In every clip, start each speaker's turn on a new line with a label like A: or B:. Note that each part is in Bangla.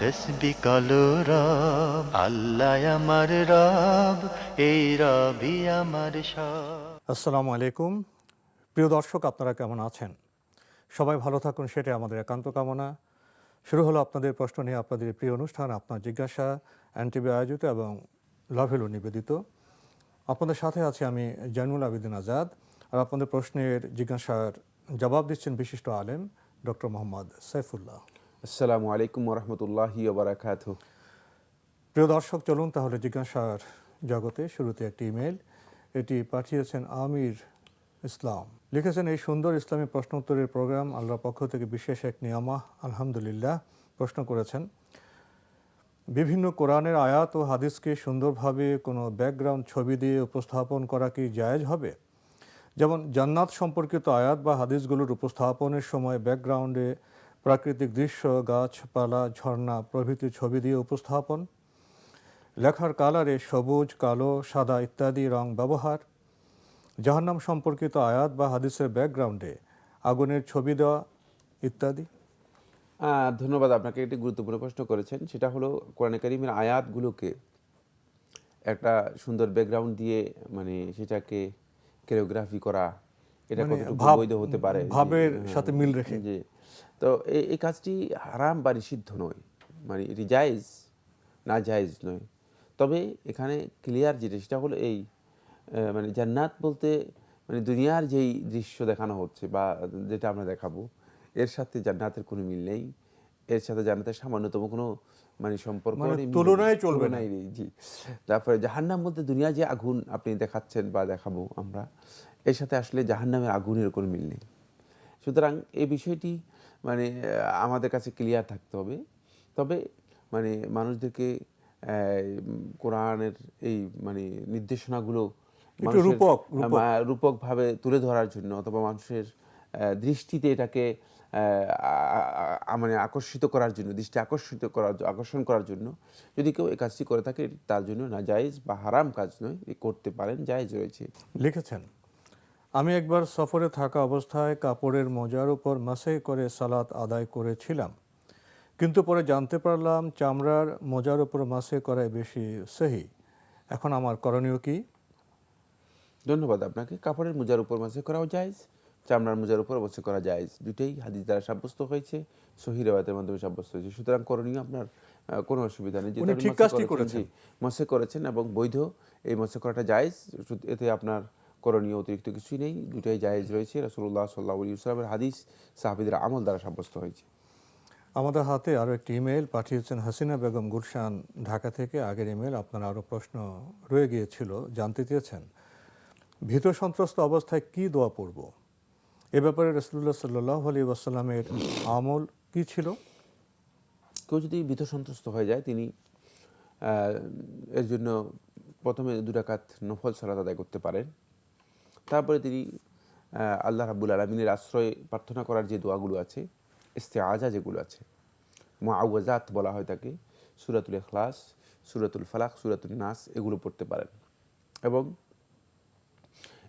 A: তসবি কলো রব আল্লাহ আমার রব, এই রবি আমার সব।
B: আসসালামু আলাইকুম। প্রিয় দর্শক, আপনারা কেমন আছেন? সবাই ভালো থাকুন, সেটাই আমাদের একান্ত কামনা। শুরু হলো আপনাদের প্রশ্ন নিয়ে আপনাদের প্রিয় অনুষ্ঠান, আপনার জিজ্ঞাসা, এনটিভি আয়োজিত এবং লাভেলু নিবেদিত। আপনাদের সাথে আছে আমি জাইনুল আবিদিন আজাদ, আর আপনাদের প্রশ্নের জিজ্ঞাসার জবাব দিচ্ছেন বিশিষ্ট আলেম ডক্টর মোহাম্মদ সাইফুল্লাহ।
C: আসসালামু আলাইকুম রহমতুল্লাহি ওবরাকাত
B: প্রিয় দর্শক, চলুন তাহলে জিজ্ঞাসার জগতে শুরুতে একটি ইমেল এটি পাঠিয়েছেন আমির ইসলাম। লিখেছেন, এই সুন্দর ইসলামী প্রশ্ন উত্তরের প্রোগ্রাম আল্লাহর পক্ষ থেকে বিশেষ এক নিয়ামা আলহামদুলিল্লাহ, প্রশ্ন করেছেন। বিভিন্ন কোরআনের আয়াত ও হাদিসকে সুন্দরভাবে কোনো ব্যাকগ্রাউন্ড ছবি দিয়ে উপস্থাপন করা কি জায়েজ হবে? যেমন, জান্নাত সম্পর্কিত আয়াত বা হাদিসগুলোর উপস্থাপনের সময় ব্যাকগ্রাউন্ডে প্রাকৃতিক দৃশ্য গাছপালা ঝর্ণা প্রভৃতি ছবি দিয়ে উপস্থাপন। লেখার কালারে সবুজ কালো সাদা ইত্যাদি রং ব্যবহার। জাহান্নাম সম্পর্কিত আয়াত বা হাদিসের ব্যাকগ্রাউন্ডে আগুনের ছবি দেওয়া ইত্যাদি।
C: ধন্যবাদ আপনাকে একটি গুরুত্বপূর্ণ প্রশ্ন করেছেন। সেটা হলো কোরআনে কারিমের আয়াতগুলোকে একটা সুন্দর ব্যাকগ্রাউন্ড দিয়ে মানে সেটাকে কোরিওগ্রাফি করা এটা
B: মানে
C: কতটুকু বৈধ হতে পারে?
B: ভাবের
C: হ্যাঁ,
B: সাথে মিল রেখে।
C: তো এই এই কাজটি হারাম বা নিষিদ্ধ নয়। মানে এটি জায়েজ না জায়েজ নয়। তবে এখানে ক্লিয়ার যেটা সেটা হলো এই মানে জান্নাত বলতে মানে দুনিয়ার যেই দৃশ্য দেখানো হচ্ছে বা যেটা আমরা দেখাবো এর সাথে জান্নাতের কোনো মিল নেই। এর সাথে জান্নাতের সামান্যতম কোনো মানে সম্পর্ক
B: মানে তুলনায় চলবে না।
C: জি। তারপরে জাহান্নাম বলতে দুনিয়া যে আগুন আপনি দেখাচ্ছেন বা দেখাবো আমরা এর সাথে আসলে জাহান্নামের আগুনের কোনো মিল নেই। সুতরাং এই বিষয়টি মানে আমাদের কাছে ক্লিয়ার থাকতে হবে। তবে মানে মানুষদেরকে কোরআনের এই মানে নির্দেশনাগুলো
B: রূপক,
C: রূপকভাবে তুলে ধরার জন্য অথবা মানুষের দৃষ্টিতে এটাকে মানে আকর্ষিত করার জন্য দৃষ্টি আকর্ষিত করার আকর্ষণ করার জন্য যদি কেউ এই কাজটি করে থাকে তার জন্য না জায়েজ বা হারাম কাজ নয় করতে পারেন জায়েজ রয়েছে।
B: লিখেছেন। আমি একবার সফরে থাকা অবস্থায় কাপড়ের মোজার উপর মাসে করে সালাত আদায় করেছিলাম। কিন্তু পরে জানতে পারলাম চামড়ার মোজার উপর মাসে করাই বেশি সহি। এখন আমার করণীয় কি?
C: ধন্যবাদ আপনাকে। কাপড়ের মোজার উপর মাসে করাও জায়েজ চামড়ার মোজার উপর অবশ্যই করা জায়েজ। দুটেই হাদিস দ্বারা সাব্যস্ত হয়েছে সহি রেওয়াতের মাধ্যমে সাব্যস্ত হয়েছে। সুতরাং করণীয় আপনার কোনো অসুবিধা নেই।
B: ঠিক কাজটি
C: করেছেন,
B: করেছেন।
C: মসে করেছেন এবং বৈধ এই মসে করাটা জায়েজ। এতে আপনার করণীয় অতিরিক্ত কিছুই নেই দুটাই জায়েজ রয়েছে। রসুল্লাহ সাল্লাহ ইসলামের হাদিস সাহাবিদের আমল দ্বারা সাব্যস্ত হয়েছে।
B: আমাদের হাতে আরও একটি ইমেল পাঠিয়েছেন হাসিনা বেগম গুলশান ঢাকা থেকে। আগের ইমেল আপনার আরও প্রশ্ন রয়ে গিয়েছিল জানতে চেয়েছেন। ভীত সন্ত্রস্ত অবস্থায় কি দোয়া পড়ব? এ ব্যাপারে রসুল্লাহ সাল্লাহ আলী ওয়াসাল্লামের আমল কি ছিল?
C: কেউ যদি ভীত সন্ত্রস্ত হয়ে যায় তিনি এর জন্য প্রথমে দুরাকাত নফল সালাত আদায় করতে পারেন। তারপরে তিনি আল্লাহ রাবুল আলমিনের আশ্রয়ে প্রার্থনা করার যে দোয়াগুলো আছে ইস্তে আজা যেগুলো আছে আওয়াজাত বলা হয় তাকে, সুরাতুল এখলাস সুরাতুল ফালাক সুরাতুল নাস, এগুলো পড়তে পারেন। এবং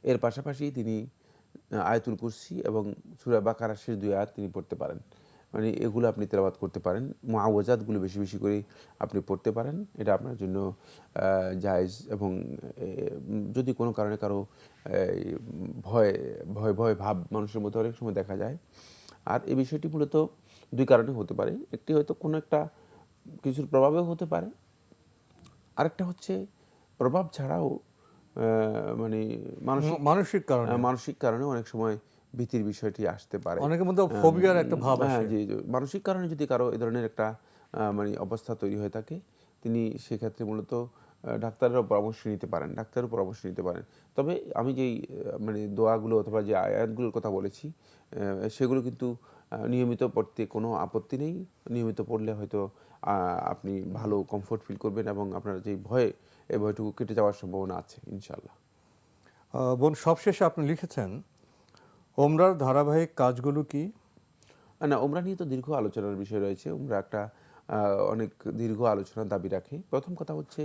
C: এর পাশাপাশি তিনি আয়তুল কুরসি এবং সুরা বাকারা শেষ দুই আয়াত তিনি পড়তে পারেন। মানে এগুলো আপনি তেলাবাত করতে পারেন। মুআওয়াজাতগুলো বেশি বেশি করে আপনি পড়তে পারেন। এটা আপনার জন্য জায়েজ এবং যদি কোনো কারণে কারও ভয় ভয় ভয় ভাব মানুষের মধ্যে অনেক সময় দেখা যায়। আর এই বিষয়টি মূলত দুই কারণে হতে পারে। একটি হয়তো কোনো একটা কিছুর প্রভাবেও হতে পারে। আরেকটা হচ্ছে প্রভাব ছাড়াও মানে মানসিক
B: মানসিক কারণে।
C: মানসিক কারণে অনেক সময় ভীতির বিষয়টি আসতে পারে।
B: অনেকের মধ্যে ফোবিয়ার একটা ভাব
C: হ্যাঁ,
B: আসে।
C: জি জি। মানসিক কারণে যদি কারও এ ধরনের একটা মানে অবস্থা তৈরি হয়ে থাকে তিনি সেক্ষেত্রে মূলত আহ, ডাক্তারেরও পরামর্শ নিতে পারেন ডাক্তারেরও পরামর্শ নিতে পারেন। তবে আমি যেই মানে দোয়াগুলো অথবা যে আয়াতগুলোর কথা বলেছি সেগুলো কিন্তু নিয়মিত পড়তে কোনো আপত্তি নেই। নিয়মিত পড়লে হয়তো আপনি ভালো কমফোর্ট ফিল করবেন এবং আপনার যে ভয়ে এই ভয়টুকু কেটে যাওয়ার সম্ভাবনা আছে ইনশাল্লাহ
B: বোন সবশেষে আপনি লিখেছেন ওমরার ধারাবাহিক কাজগুলো কি?
C: না, ওমরা নিয়ে তো দীর্ঘ আলোচনার বিষয় রয়েছে। ওমরা একটা অনেক দীর্ঘ আলোচনার দাবি রাখে। প্রথম কথা হচ্ছে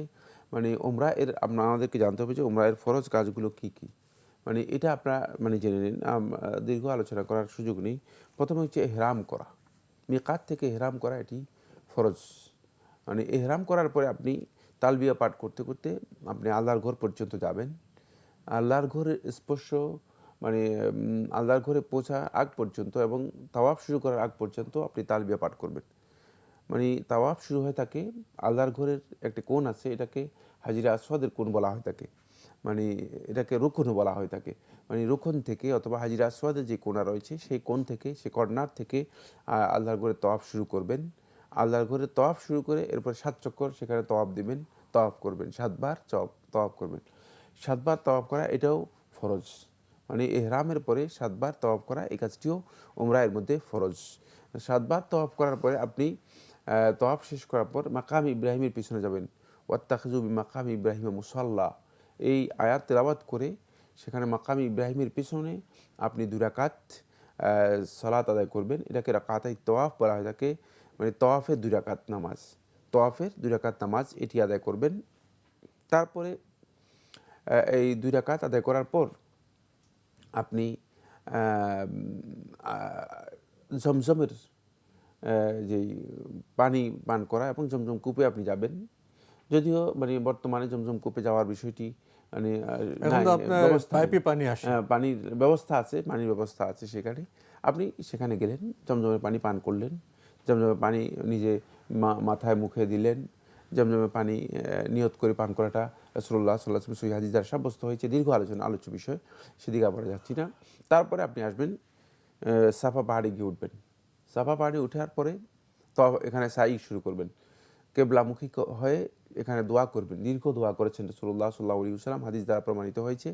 C: মানে ওমরা এর, আমাদেরকে জানতে হবে যে ওমরা এর ফরজ কাজগুলো কি কি? মানে এটা আপনারা মানে জেনে নিন। দীর্ঘ আলোচনা করার সুযোগ নেই। প্রথমে হচ্ছে এহরাম করা। মিকাত থেকে এহরাম করা এটি ফরজ। মানে এহরাম করার পরে আপনি তালবিয়া পাঠ করতে করতে আপনি আল্লাহর ঘর পর্যন্ত যাবেন। আল্লাহর ঘরের স্পর্শ মানে আল্লাহর ঘরে পৌঁছা আগ পর্যন্ত এবং তাওয়াফ শুরু করার আগ পর্যন্ত আপনি তালবিয়া পাঠ করবেন। মানে তাওয়াফ শুরু হয়ে থাকে আল্লাহর ঘরের একটা কোণ আছে, এটাকে হাজিরা আসওয়াদের কোণ বলা হয় থাকে। মানে এটাকে রুখনও বলা হয় থাকে। মানে রুখন থেকে অথবা হাজিরা আসওয়াদের যে কোণা রয়েছে, সেই কোণ থেকে সেই কর্নার থেকে আল্লাহর ঘরে তওয়াফ শুরু করবেন। আল্লাহর ঘরে তওয়াফ শুরু করে এরপর সাত চক্কর সেখানে তওয়াফ দিবেন, তওয়াফ করবেন। সাতবার চপ, তওয়াফ করবেন। সাতবার তওয়াফ করা এটাও ফরজ। মানে এহরামের পরে সাতবার তওয়াফ করা এই কাজটিও উমরা এর মধ্যে ফরজ। সাতবার তওয়াফ করার পরে আপনি আহ, তওয়াফ শেষ করার পর মাকাম ইব্রাহিমের পিছনে যাবেন। ওয়াত্তাখজু বি মাকাম ইব্রাহিম মুসাল্লাহ এই আয়াত তেলাওয়াত করে সেখানে মাকাম ইব্রাহিমের পিছনে আপনি দুরাকাত সলাত আদায় করবেন। এটাকে রাকাতাই তওয়াফ বলা হয়। থাকে মানে তওয়াফের দুরাকাত নামাজ। তওয়াফের দুরাকাত নামাজ এটি আদায় করবেন। তারপরে এই দুই রাকাত আদায় করার পর আপনি জমজমের যেই পানি পান করা এবং জমজম কূপে আপনি যাবেন। যদিও মানে বর্তমানে জমজম কূপে যাওয়ার বিষয়টি মানে হ্যাঁ, পানির ব্যবস্থা আছে পানির ব্যবস্থা আছে সেখানে। আপনি সেখানে গেলেন জমজমের পানি পান করলেন জমজমের পানি নিজে মা- মাথায় মুখে দিলেন জমজমের পানি নিয়ত করে পান করাটা রসুল্লাহ সাল্লাহ সই হাদিস দ্বারা সাব্যস্ত হয়েছে দীর্ঘ আলোচনা আলোচ্য বিষয়। সেদিকে আমরা যাচ্ছি না। তারপরে আপনি আসবেন সাফা পাহাড়ে গিয়ে উঠবেন। সাফা পাহাড়ে উঠার পরে তো এখানে সাই শুরু করবেন। কেবলামুখী হয়ে এখানে দোয়া করবেন। দীর্ঘ দোয়া করেছেন রসুল্লাহ সাল্লাহ আলী সাল্লাম হাদিস দ্বারা প্রমাণিত হয়েছে।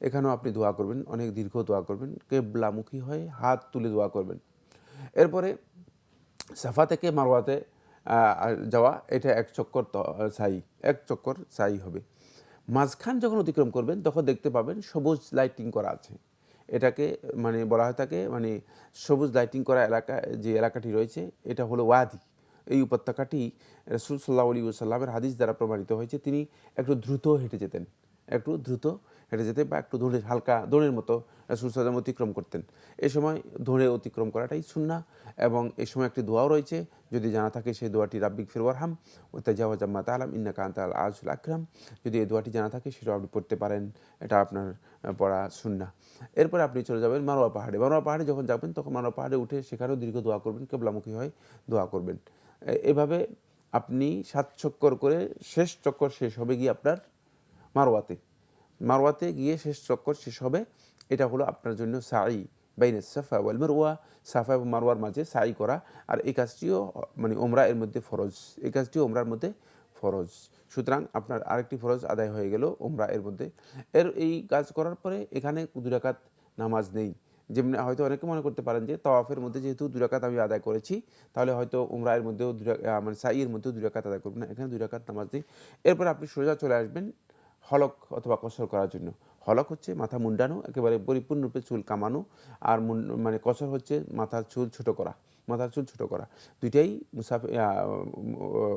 C: এখানেও আপনি দোয়া করবেন অনেক দীর্ঘ দোয়া করবেন। কেবলামুখী হয়ে হাত তুলে দোয়া করবেন। এরপরে সাফা থেকে মারওয়াতে আহ, যাওয়া, এটা এক চক্কর সাই এক চক্কর সাই হবে। মাঝখান যখন অতিক্রম করবেন, তখন দেখতে পাবেন সবুজ লাইটিং করা আছে। এটাকে মানে বলা হয় থাকে মানে সবুজ লাইটিং করা এলাকা, যে এলাকাটি রয়েছে, এটা হলো ওয়াদি। এই উপত্যকাটি রসুল সাল্লাহ আলী সাল্লামের হাদিস দ্বারা প্রমাণিত হয়েছে। তিনি একটু দ্রুত হেঁটে যেতেন। একটু দ্রুত হেঁটে যেতে বা একটু দৌড়ে হালকা দৌড়ের মতো রসুল সাল্লাম অতিক্রম করতেন। এই সময় দৌড়ে অতিক্রম করাটাই সুন্না এবং এই সময় একটি দোয়াও রয়েছে, যদি জানা থাকে সেই দোয়াটি, রাব্বিক ফিরওয়ারহাম ও তাজাওয়াজ আম্মা তালাম ইন্না কান্তা আল আজুল আকরাম। যদি এই দোয়াটি জানা থাকে সেটাও আপনি পড়তে পারেন, এটা আপনার পড়া সুন্না এরপরে আপনি চলে যাবেন মারোয়া পাহাড়ে। মারোয়া পাহাড়ে যখন যাবেন, তখন মারোয়া পাহাড়ে উঠে সেখানেও দীর্ঘ দোয়া করবেন, কেবলামুখী হয় দোয়া করবেন। এ- এভাবে আপনি সাত চক্কর করে শেষ চক্কর শেষ হবে গিয়ে আপনার মারোয়াতে মারওয়াতে গিয়ে শেষ চক্কর শেষ হবে। এটা হলো আপনার জন্য সাই বাইনে সাফা ওয়াল মারওয়া। সাফা এবং মারওয়ার মাঝে সাই করা। আর এই কাজটিও মানে ওমরা এর মধ্যে ফরজ। এই কাজটিও ওমরার মধ্যে ফরজ। সুতরাং আপনার আরেকটি ফরজ আদায় হয়ে গেল ওমরা এর মধ্যে। এর এই কাজ করার পরে এখানে দুরাকাত নামাজ নেই। যেমনি হয়তো অনেকে মনে করতে পারেন যে তওয়াফের মধ্যে যেহেতু দুরাকাত আমি আদায় করেছি, তাহলে হয়তো উমরা এর মধ্যেও মানে সাইয়ের মধ্যেও দুরাকাত আদায় করবেন না। এখানে দুরাকাত নামাজ নেই। এরপর আপনি সোজা চলে আসবেন হলক অথবা কসর করার জন্য। হলক হচ্ছে মাথা মুন্ডানো, একেবারে পরিপূর্ণরূপে চুল কামানো আর মুন- কসর হচ্ছে মাথার চুল ছোট করা, মাথার চুল ছোট করা। দুইটাই মুসাফে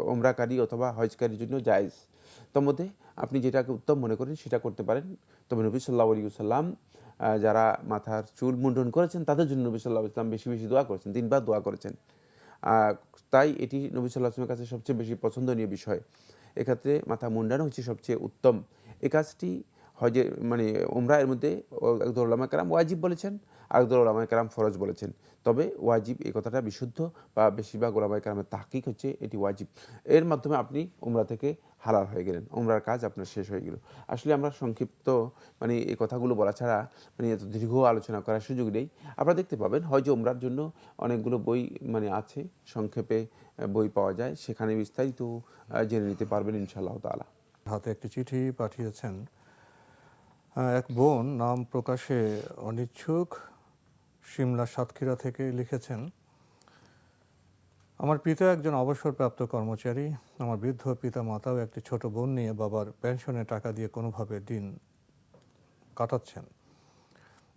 C: ওমরাকারী অথবা হজকারীর জন্য জায়েজ। মধ্যে আপনি যেটাকে উত্তম মনে করেন সেটা করতে পারেন। তবে নবী সাল্লাহ আলী সাল্লাম যারা মাথার চুল মুন্ডন করেছেন তাদের জন্য নবী সাল্লাহ ইসলাম বেশি বেশি দোয়া করেছেন, তিনবার দোয়া করেছেন। তাই এটি নবী সাল্লাহ আসলামের কাছে সবচেয়ে বেশি পছন্দনীয় বিষয়। এক্ষেত্রে মাথা মুন্ডানো হচ্ছে সবচেয়ে উত্তম এই কাজটি যে মানে উমরা এর মধ্যে একদল ওলামা কালাম ওয়াজিব বলেছেন, আরেকদল ওলামা কালাম ফরজ বলেছেন। তবে ওয়াজিব এই কথাটা বিশুদ্ধ বা বেশিরভাগ ওলামা কালামের তাহকিক হচ্ছে এটি ওয়াজিব। এর মাধ্যমে আপনি উমরা থেকে হালাল হয়ে গেলেন, উমরার কাজ আপনার শেষ হয়ে গেল। আসলে আমরা সংক্ষিপ্ত মানে এই কথাগুলো বলা ছাড়া মানে এত দীর্ঘ আলোচনা করার সুযোগ নেই। আপনারা দেখতে পাবেন যে উমরার জন্য অনেকগুলো বই মানে আছে, সংক্ষেপে বই পাওয়া যায়। সেখানে বিস্তারিত জেনে নিতে পারবেন ইনশাআল্লাহ তালা
B: হাতে একটি চিঠি পাঠিয়েছেন। এক বোন নাম প্রকাশে অনিচ্ছুক, সিমলা সাতক্ষীরা থেকে লিখেছেন, আমার পিতা একজন অবসরপ্রাপ্ত কর্মচারী। আমার বৃদ্ধ পিতা মাতাও একটি ছোট বোন নিয়ে বাবার পেনশনের টাকা দিয়ে কোনোভাবে দিন কাটাচ্ছেন।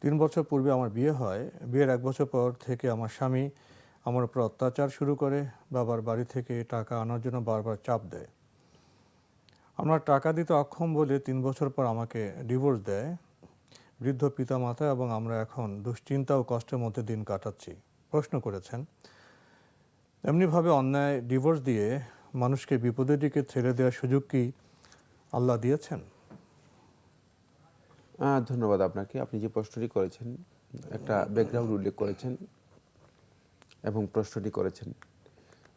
B: তিন বছর পূর্বে আমার বিয়ে হয়। বিয়ের এক বছর পর থেকে আমার স্বামী আমার উপর অত্যাচার শুরু করে। বাবার বাড়ি থেকে টাকা আনার জন্য বারবার চাপ দেয়। আমরা টাকা দিতে অক্ষম বলে তিন বছর পর আমাকে ডিভোর্স দেয় বৃদ্ধ পিতা মাতা এবং আমরা এখন দুশ্চিন্তা ও কষ্টের মধ্যে দিন কাটাচ্ছি। প্রশ্ন করেছেন, এমনিভাবে অন্যায় ডিভোর্স দিয়ে মানুষকে বিপদের দিকে ছেড়ে দেওয়ার সুযোগ কি আল্লাহ দিয়েছেন?
C: ধন্যবাদ আপনাকে। আপনি যে প্রশ্নটি করেছেন, একটা ব্যাকগ্রাউন্ড উল্লেখ করেছেন এবং প্রশ্নটি করেছেন।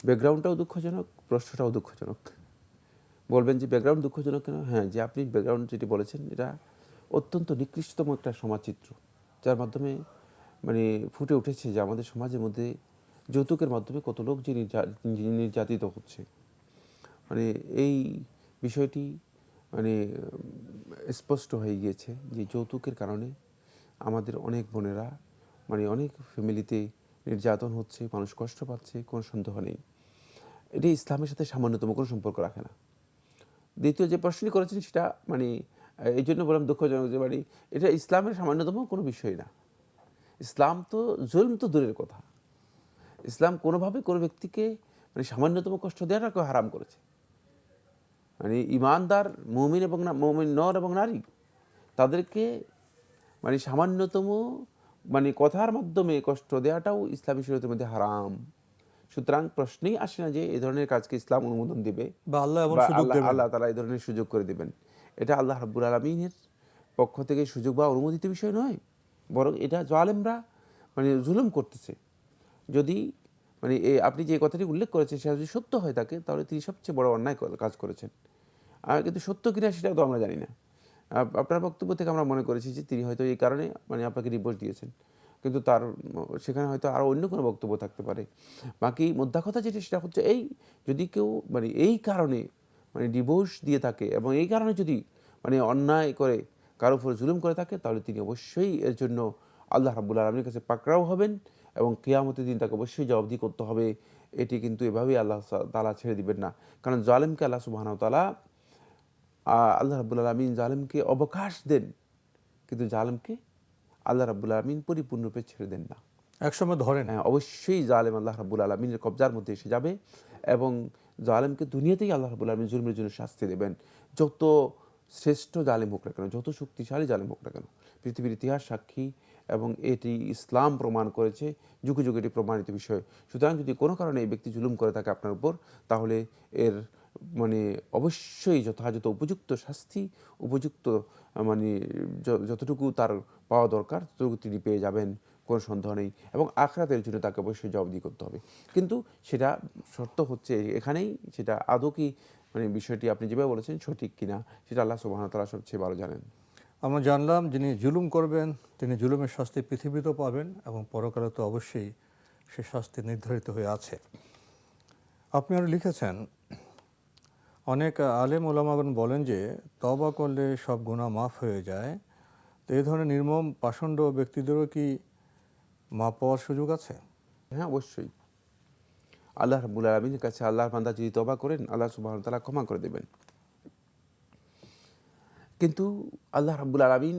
C: ব্যাকগ্রাউন্ডটাও দুঃখজনক, প্রশ্নটাও দুঃখজনক। বলবেন যে ব্যাকগ্রাউন্ড দুঃখজনক কেন? হ্যাঁ যে আপনি ব্যাকগ্রাউন্ড যেটি বলেছেন, এটা অত্যন্ত নিকৃষ্টতম একটা সমাজচিত্র, যার মাধ্যমে মানে ফুটে উঠেছে যে আমাদের সমাজের মধ্যে যৌতুকের মাধ্যমে কত লোক যে নির্যা- নির্যাতিত হচ্ছে। মানে এই বিষয়টি মানে স্পষ্ট হয়ে গিয়েছে যে যৌতুকের কারণে আমাদের অনেক বোনেরা মানে অনেক ফ্যামিলিতে নির্যাতন হচ্ছে, মানুষ কষ্ট পাচ্ছে, কোনো সন্দেহ নেই। এটি ইসলামের সাথে সামান্যতম কোনো সম্পর্ক রাখে না। দ্বিতীয় যে প্রশ্নটি করেছেন সেটা মানে এই জন্য বললাম দুঃখজনক যে মানে এটা ইসলামের সামান্যতম কোনো বিষয় না। ইসলাম তো জুলম তো দূরের কথা। ইসলাম কোনোভাবে কোনো ব্যক্তিকে মানে সামান্যতম কষ্ট দেওয়াটাকে হারাম করেছে। মানে ইমানদার মৌমিন এবং মৌমিন নর এবং নারী, তাদেরকে মানে সামান্যতম মানে কথার মাধ্যমে কষ্ট দেওয়াটাও ইসলামী শরীয়তের মধ্যে হারাম। সুতরাং প্রশ্নেই আসে না যে এই ধরনের কাজকে ইসলাম অনুমোদন দিবে
B: বা আল্লাহ
C: আল্লাহ আল্লাহ তালা এই ধরনের সুযোগ করে দিবেন। এটা আল্লাহ রাব্বুল আলমিনের পক্ষ থেকে সুযোগ বা অনুমোদিত বিষয় নয় বরং এটা জালেমরা মানে জুলুম করতেছে। যদি মানে আপনি যে কথাটি উল্লেখ করেছেন সেটা যদি সত্য হয় থাকে তাহলে তিনি সবচেয়ে বড় অন্যায় কাজ করেছেন। আর কিন্তু সত্য কিনা সেটা তো আমরা জানি না। আপনার বক্তব্য থেকে আমরা মনে করেছি যে তিনি হয়তো এই কারণে মানে আপনাকে রিপোর্ট দিয়েছেন। কিন্তু তার, সেখানে হয়তো আরও অন্য কোনো বক্তব্য থাকতে পারে। বাকি মোদ্দা কথা যেটা, সেটা হচ্ছে এই, যদি কেউ মানে এই কারণে মানে ডিভোর্স দিয়ে থাকে এবং এই কারণে যদি মানে অন্যায় করে, কারও উপর জুলুম করে থাকে, তাহলে তিনি অবশ্যই এর জন্য আল্লাহ রাবুল আলমীর কাছে পাকড়াও হবেন এবং কেয়ামতের দিন তাকে অবশ্যই জবাবদি করতে হবে। এটি কিন্তু এভাবেই আল্লাহ তালা ছেড়ে দিবেন না। কারণ জালেমকে আল্লাহ সুবাহ তালা আল্লাহ রাবুল আলমিন জালেমকে অবকাশ দেন। কিন্তু জালেমকে আল্লাহ রাবুল আলমিন পরিপূর্ণরূপে ছেড়ে দেন না।
B: একসময় ধরেন
C: হ্যাঁ, অবশ্যই জালেম আল্লাহ রাবুল আলমিনের কবজার মধ্যে এসে যাবে এবং জালেমকে দুনিয়াতেই আল্লাহ রাবুল আলমিন জুলমের জন্য শাস্তি দেবেন। যত শ্রেষ্ঠ জালেম হোক না কেন যত শক্তিশালী জালেম হোক না কেন পৃথিবীর ইতিহাস সাক্ষী এবং এটি ইসলাম প্রমাণ করেছে যুগে যুগে এটি প্রমাণিত বিষয়। সুতরাং যদি কোনো কারণে এই ব্যক্তি জুলুম করে থাকে আপনার উপর তাহলে এর মানে অবশ্যই যথাযথ উপযুক্ত শাস্তি, উপযুক্ত মানে যতটুকু তার পাওয়া দরকার, ততটুকু তিনি পেয়ে যাবেন, কোনো সন্দেহ নেই এবং আখরাতের জন্য তাকে অবশ্যই জবাবদি করতে হবে। কিন্তু সেটা শর্ত হচ্ছে এখানেই, সেটা আদৌ কি মানে বিষয়টি আপনি যেভাবে বলেছেন সঠিক কিনা, সেটা আল্লাহ সুবাহ তালা সবচেয়ে ভালো জানেন।
B: আমরা জানলাম যিনি জুলুম করবেন, তিনি জুলুমের শাস্তি পৃথিবীতেও পাবেন এবং পরকালে তো অবশ্যই সে শাস্তি নির্ধারিত হয়ে আছে। আপনি আরও লিখেছেন অনেক আলেম ওলামাগণ বলেন যে তবা করলে সব গুণা মাফ হয়ে যায়। তো এই ধরনের নির্মম পাষণ্ড ব্যক্তিদেরও কি মাপ পাওয়ার সুযোগ আছে?
C: হ্যাঁ অবশ্যই। আল্লাহ রাবুল আলমিনের কাছে আল্লাহর বান্দা যদি তবা করেন, আল্লাহ সুবাহ তালা ক্ষমা করে দেবেন। কিন্তু আল্লাহ রাবুল আলমিন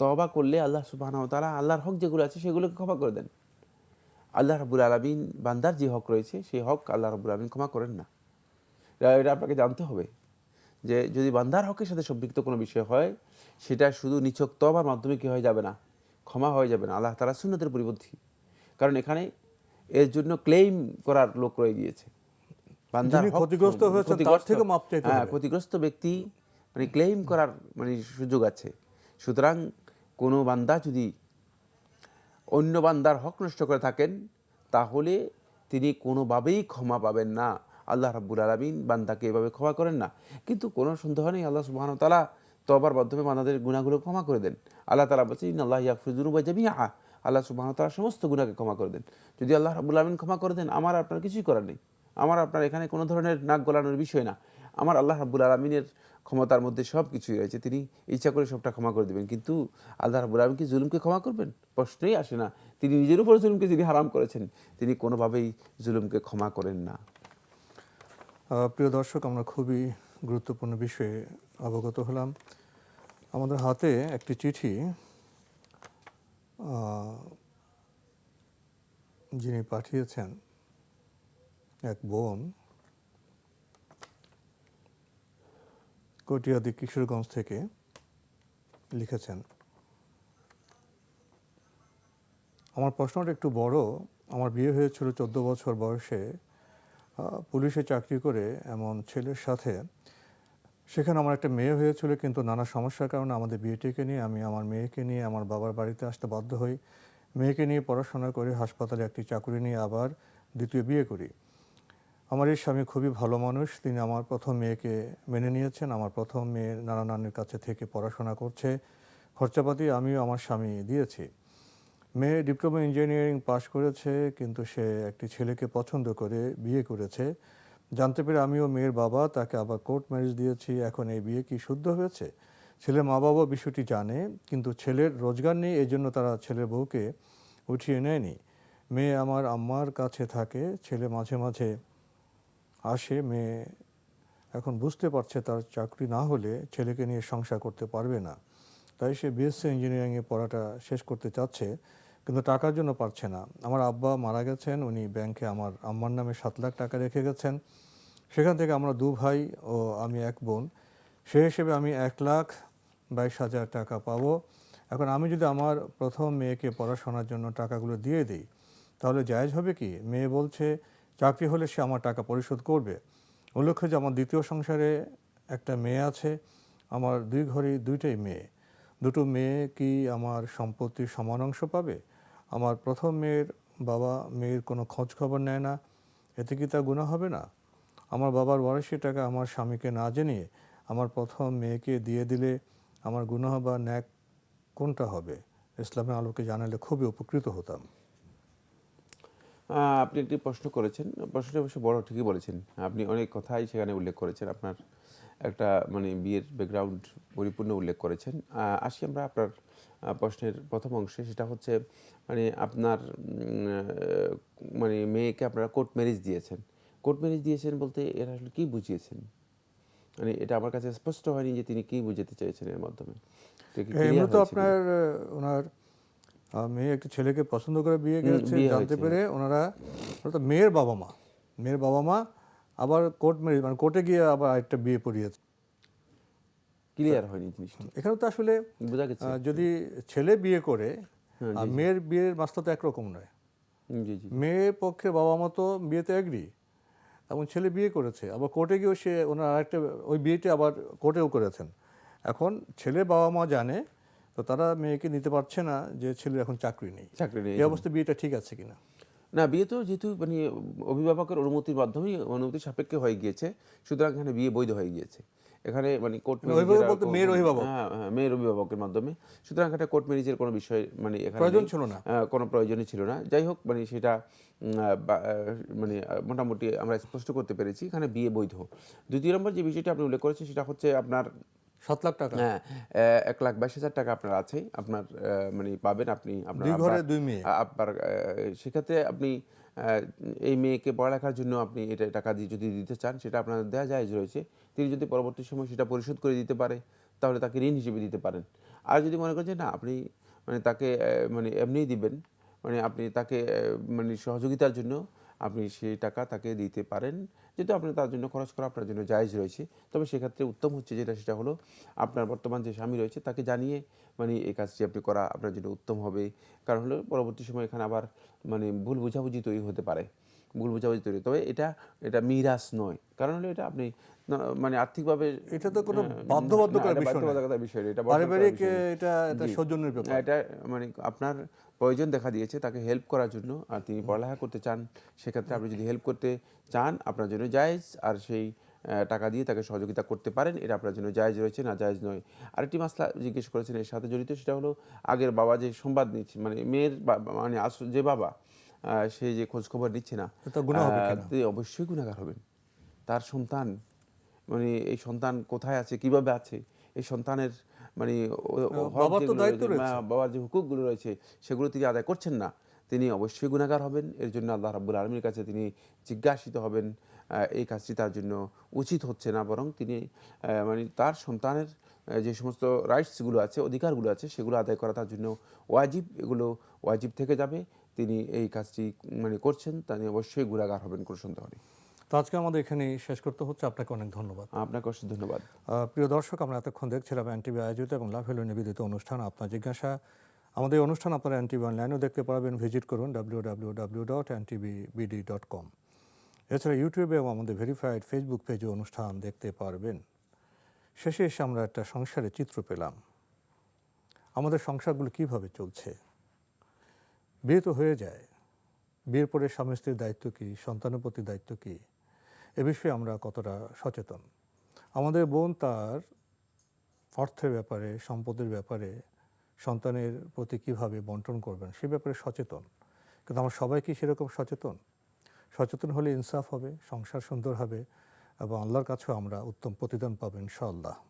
C: তবা করলে আল্লাহ সুবাহ তালা আল্লাহর হক যেগুলো আছে সেগুলোকে ক্ষমা করে দেন। আল্লাহ রাবুল আলমিন বান্দার যে হক রয়েছে, সেই হক আল্লাহ রাবুল আলমিন ক্ষমা করেন না। এটা- আপনাকে জানতে হবে যে যদি বান্দার হকের সাথে সম্পৃক্ত কোনো বিষয় হয় সেটা শুধু নিছক তবার মাধ্যমে কি হয়ে যাবে না ক্ষমা হয়ে যাবে না। আল্লাহ তালা সুন্নতের পরিপন্থী। কারণ এখানে এর জন্য ক্লেইম করার লোক রয়ে গিয়েছে। বান্দার
B: ক্ষতিগ্রস্ত হয়েছেন তার থেকে মাপ
C: হ্যাঁ ক্ষতিগ্রস্ত ব্যক্তি মানে ক্লেইম করার মানে সুযোগ আছে। সুতরাং কোনো বান্দা যদি অন্য বান্দার হক নষ্ট করে থাকেন তাহলে তিনি কোনোভাবেই ক্ষমা পাবেন না। আল্লাহ রাব্বুল আলমিন বান্দাকে এভাবে ক্ষমা করেন না। কিন্তু কোনো সন্দেহ নেই আল্লাহ সুবাহ তালা তবার মাধ্যমে বান্দাদের গুণাগুলো ক্ষমা করে দেন। আল্লাহ তালা বলছেন ইন আল্লাহ ইয়াকফিজুরু বা জামিয়া আল্লাহ সুবাহ তালা সমস্ত গুণাকে ক্ষমা করে দেন। যদি আল্লাহ রাব্বুল আলমিন ক্ষমা করে দেন আমার আপনার কিছুই করার নেই। আমার আপনার এখানে কোনো ধরনের নাক গলানোর বিষয় না। আমার আল্লাহ রাব্বুল আলমিনের ক্ষমতার মধ্যে সব কিছুই রয়েছে। তিনি ইচ্ছা করে সবটা ক্ষমা করে দেবেন। কিন্তু আল্লাহ রাব্বুল আলম কি জুলুমকে ক্ষমা করবেন? প্রশ্নই আসে না। তিনি নিজের উপর জুলুমকে যিনি হারাম করেছেন তিনি কোনোভাবেই জুলুমকে ক্ষমা করেন না।
B: আহ, প্রিয় দর্শক, আমরা খুবই গুরুত্বপূর্ণ বিষয়ে অবগত হলাম। আমাদের হাতে একটি চিঠি যিনি পাঠিয়েছেন এক বোন কটিয়াদি কিশোরগঞ্জ থেকে লিখেছেন, আমার প্রশ্নটা একটু বড়। আমার বিয়ে হয়েছিল চোদ্দ বছর বয়সে পুলিশে চাকরি করে এমন ছেলের সাথে, সেখানে আমার একটা মেয়ে হয়েছিল, কিন্তু নানা সমস্যার কারণে আমাদের বিয়েটিকে নিয়ে, আমি আমার মেয়েকে নিয়ে, আমার বাবার বাড়িতে আসতে বাধ্য হই। মেয়েকে নিয়ে পড়াশোনা করে হাসপাতালে একটি চাকরি নিয়ে আবার দ্বিতীয় বিয়ে করি। আমার এই স্বামী খুবই ভালো মানুষ, তিনি আমার প্রথম মেয়েকে মেনে নিয়েছেন, আমার প্রথম মেয়ে নানা নানির কাছে থেকে পড়াশোনা করছে। খরচাপাতি আমিও আমার স্বামী দিয়েছি। মেয়ে ডিপ্লোমা ইঞ্জিনিয়ারিং পাশ করেছে, কিন্তু সে একটি ছেলেকে পছন্দ করে বিয়ে করেছে। জানতে পেরে আমিও মেয়ের বাবা, তাকে আবার কোর্ট ম্যারেজ দিয়েছি, এখন এই বিয়ে কি শুদ্ধ হয়েছে? ছেলের মা বাবা বিষয়টি জানে, কিন্তু ছেলের রোজগার নেই এই জন্য তারা ছেলের বউকে উঠিয়ে নেয়নি। মেয়ে আমার আম্মার কাছে থাকে, ছেলে মাঝে মাঝে আসে, মেয়ে এখন বুঝতে পারছে তার চাকরি না হলে ছেলেকে নিয়ে সংসার করতে পারবে না। তাই সে বিএসসি ইঞ্জিনিয়ারিংয়ে পড়াটা শেষ করতে চাচ্ছে, কিন্তু টাকার জন্য পারছে না। আমার আব্বা মারা গেছেন, উনি ব্যাংকে আমার আম্মার নামে সাত লাখ টাকা রেখে গেছেন। সেখান থেকে আমরা দু ভাই ও আমি এক বোন। সে হিসেবে আমি এক লাখ বাইশ হাজার টাকা পাবো। এখন আমি যদি আমার প্রথম মেয়েকে পড়াশোনার জন্য টাকাগুলো দিয়ে দিই, তাহলে জায়েজ হবে কি? মেয়ে বলছে, চাকরি হলে সে আমার টাকা পরিশোধ করবে। উল্লেখ্য যে আমার দ্বিতীয় সংসারে একটা মেয়ে আছে, আমার দুই ঘরেই দুইটাই মেয়ে। দুটো মেয়ে কি আমার সম্পত্তির সমান অংশ পাবে? আমার প্রথম মেয়ের বাবা মেয়ের কোনো খোঁজ খবর নেয় না। এতে কি তা গুণা হবে না? আমার বাবার ওয়ারিশি টাকা আমার স্বামীকে না জানিয়ে আমার প্রথম মেয়েকে দিয়ে দিলে আমার গুনাহ বা ন্যাক কোনটা হবে? ইসলামের আলোকে জানালে খুবই উপকৃত হতাম।
C: আপনি একটি প্রশ্ন করেছেন। প্রশ্নটা অবশ্য বড়, ঠিকই বলেছেন। আপনি অনেক কথাই সেখানে উল্লেখ করেছেন আপনার একটা মানে বিয়ের ব্যাকগ্রাউন্ড পরিপূর্ণ উল্লেখ করেছেন। আসি আমরা আপনার প্রশ্নের প্রথম অংশে সেটা হচ্ছে মানে আপনার মানে মেয়েকে আপনারা কোর্ট ম্যারেজ দিয়েছেন। কোর্ট ম্যারেজ দিয়েছেন বলতে এরা আসলে কী বুঝিয়েছেন? মানে এটা আমার কাছে স্পষ্ট হয়নি যে তিনি কী বুঝাতে চেয়েছেন এর মাধ্যমে।
B: তো আপনার ওনার মেয়ে একটি ছেলেকে পছন্দ করে বিয়ে করেছে জানতে পেরে ওনারা তো মেয়ের বাবা মা মেয়ের বাবা মা আবার কোর্ট ম্যারেজ মানে কোর্টে গিয়ে আবার আরেকটা বিয়ে পড়িয়েছে।
C: ক্লিয়ার হয়নি জিনিসটা।
B: এখানে তো আসলে
C: বোঝা গেছে।
B: যদি ছেলে বিয়ে করে
C: হ্যাঁ,
B: আর মেয়ের বিয়ের মাস্তা তো একরকম নয়। মেয়ের পক্ষে বাবা মা তো বিয়েতে এগ্রি এবং ছেলে বিয়ে করেছে আবার কোর্টে গিয়েও সে ওনার আরেকটা ওই বিয়েটা আবার কোর্টেও করেছেন। এখন ছেলে বাবা মা জানে তো তারা মেয়েকে নিতে পারছে না যে ছেলের এখন চাকরি নেই।
C: চাকরি নেই
B: এই অবস্থায় বিয়েটা ঠিক আছে কিনা?
C: না বিয়ে তো যেহেতু মানে অভিভাবকের অনুমতির মাধ্যমেই অনুমতি সাপেক্ষে হয়ে গিয়েছে সুতরাং এখানে বিয়ে বৈধ হয়ে গিয়েছে। এখানে মানে কোর্ট
B: মানে অভিভাবক মেয়ের অভিভাবক।
C: হ্যাঁ হ্যাঁ মেয়ের অভিভাবকের মাধ্যমে। সুতরাং এখানে কোর্ট ম্যারেজের কোনো বিষয় মানে এখানে
B: প্রয়োজন ছিল না।
C: কোনো প্রয়োজনই ছিল না। যাই হোক মানে সেটা মানে মোটামুটি আমরা স্পষ্ট করতে পেরেছি এখানে বিয়ে বৈধ। দ্বিতীয় নম্বর যে বিষয়টি আপনি উল্লেখ করেছেন সেটা হচ্ছে আপনার
B: সাত লাখ টাকা?
C: হ্যাঁ এক লাখ বাইশ হাজার টাকা আপনার আছে আপনার মানে পাবেন আপনি আপনার
B: দুই ঘরে দুই মেয়ে।
C: আপনার সেক্ষেত্রে আপনি এই মেয়েকে পড়ালেখার জন্য আপনি এটা টাকা দিয়ে যদি দিতে চান সেটা আপনার দেওয়া যায় রয়েছে। তিনি যদি পরবর্তী সময় সেটা পরিশোধ করে দিতে পারে তাহলে তাকে ঋণ হিসেবে দিতে পারেন। আর যদি মনে করেন যে না আপনি মানে তাকে মানে এমনিই দিবেন মানে আপনি তাকে মানে সহযোগিতার জন্য আপনি সেই টাকা তাকে দিতে পারেন। যেহেতু আপনি তার জন্য খরচ করা আপনার জন্য জায়েজ রয়েছে। তবে সেক্ষেত্রে উত্তম হচ্ছে যেটা সেটা হলো আপনার বর্তমান যে স্বামী রয়েছে তাকে জানিয়ে মানে এই কাজটি আপনি করা আপনার জন্য উত্তম হবে। কারণ হলো পরবর্তী সময় এখানে আবার মানে ভুল বোঝাবুঝি তৈরি হতে পারে। ভুল বোঝাবুঝি তৈরি। তবে এটা এটা মিরাস নয়। কারণ হলো এটা আপনি মানে আর্থিকভাবে
B: এটা তো কোনো
C: হ্যাঁ, এটা
B: বিষয়
C: এটা
B: পারিবারিক এটা এটা সৌজন্যের ব্যাপার।
C: এটা মানে আপনার প্রয়োজন দেখা দিয়েছে তাকে হেল্প করার জন্য। আর তিনি পড়ালেখা করতে চান সেক্ষেত্রে আপনি যদি হেল্প করতে চান আপনার জন্য জায়েজ। আর সেই টাকা দিয়ে তাকে সহযোগিতা করতে পারেন এটা আপনার জন্য জায়েজ রয়েছে না জায়েজ নয়। আরেকটি মাসলা জিজ্ঞেস করেছেন এর সাথে জড়িত সেটা হলো আগের বাবা যে সংবাদ নিচ্ছে মানে মেয়ের বা- মানে আস- যে বাবা সে যে খোঁজখবর নিচ্ছে না অবশ্যই গুণাগার হবেন। তার সন্তান মানে এই সন্তান কোথায় আছে কীভাবে আছে এই সন্তানের মানে
B: বাবার তো দায়িত্ব
C: রয়েছে,
B: রয়েছে।
C: বাবার যে হুকুকগুলো রয়েছে সেগুলো তিনি আদায় করছেন না। তিনি অবশ্যই গুণাগার হবেন। এর জন্য আল্লাহ রাব্বুল আলমীর কাছে তিনি জিজ্ঞাসিত হবেন। এই কাজটি তার জন্য উচিত হচ্ছে না বরং তিনি মানে তার সন্তানের যে সমস্ত রাইটসগুলো আছে অধিকারগুলো আছে সেগুলো আদায় করা তার জন্য ওয়াজিব। এগুলো ওয়াজিব থেকে যাবে। তিনি এই কাজটি মানে করছেন। তিনি অবশ্যই গুণাগার হবেন কোনো সন্দেহ নেই।
B: তো আজকে আমাদের এখানে শেষ করতে হচ্ছে। আপনাকে অনেক ধন্যবাদ।
C: আপনাকে অবশ্যই ধন্যবাদ।
B: প্রিয় দর্শক আমরা এতক্ষণ দেখছিলাম এনটিভি আয়োজিত এবং লাভ হলো নিবেদিত অনুষ্ঠান আপনার জিজ্ঞাসা। আমাদের এই অনুষ্ঠান আপনারা এনটিভি অনলাইনেও দেখতে পারবেন। ভিজিট করুন W W W dot BD dot com এছাড়া ইউটিউবে এবং আমাদের ভেরিফাইড ফেসবুক পেজে অনুষ্ঠান দেখতে পারবেন। শেষে এসে আমরা একটা সংসারের চিত্র পেলাম। আমাদের সংসারগুলো কীভাবে চলছে? বিয়ে তো হয়ে যায়। বিয়ের পরে স্বামী স্ত্রীর দায়িত্ব কী? সন্তানের প্রতি দায়িত্ব কী? এ বিষয়ে আমরা কতটা সচেতন? আমাদের বোন তার অর্থের ব্যাপারে, সম্পদের ব্যাপারে, সন্তানের প্রতি কীভাবে বন্টন করবেন সে ব্যাপারে সচেতন। কিন্তু আমরা সবাই কি সেরকম সচেতন? সচেতন হলে ইনসাফ হবে, সংসার সুন্দর হবে এবং আল্লাহর কাছেও আমরা উত্তম প্রতিদান পাবো ইনশাআল্লাহ।